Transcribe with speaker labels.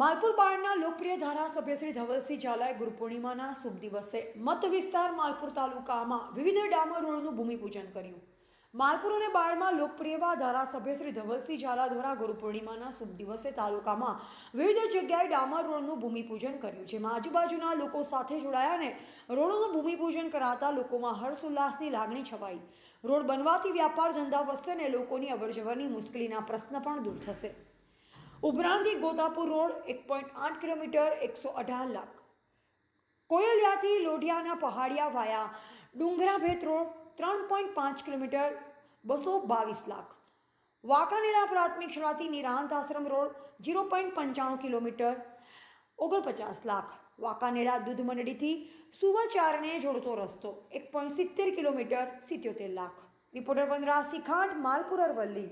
Speaker 1: માલપુર બાળના લોકપ્રિય ધારાસભ્ય શ્રી ધવલસિંહ ઝાલાએ ગુરુ પૂર્ણિમાના શુભ દિવસે મત વિસ્તાર માલપુર તાલુકામાં વિવિધ ડામર રોડનું ભૂમિપૂજન કર્યું. માલપુર અને બાળમાં લોકપ્રિયવા ધારાસભ્ય શ્રી ધવલસિંહ ઝાલા દ્વારા ગુરુ પૂર્ણિમાના શુભ દિવસે તાલુકામાં વિવિધ જગ્યાએ ડામર રોડનું ભૂમિપૂજન કર્યું, જેમાં આજુબાજુના લોકો સાથે જોડાયા અને રોડોનું ભૂમિપૂજન કરાતા લોકોમાં હર્ષ ઉલ્લાસની લાગણી છવાઈ. રોડ બનવાથી વ્યાપાર ધંધા વધશે અને લોકોની અવરજવરની મુશ્કેલીના પ્રશ્ન પણ દૂર થશે. ઉપરાંતથી ગોતાપુર રોડ એક પોઈન્ટ આઠ કિલોમીટર એકસો અઢાર લાખ. કોયલિયાથી લોઢિયાના પહાડિયા વાયા ડુંગરા ભેત રોડ ત્રણ પોઈન્ટ પાંચ કિલોમીટર બસો બાવીસ લાખ. વાંકાનેડા પ્રાથમિક શાળાથી Nirant Ashram road zero point પંચાણું કિલોમીટર ઓગણપચાસ લાખ. વાંકાનેડા દૂધ મંડળીથી સુવાચારને જોડતો રસ્તો એક પોઈન્ટ સિત્તેર કિલોમીટર સિત્યોતેર લાખ. રિપોર્ટર વનરાજ શિખાંડ માલપુર અરવલ્લી.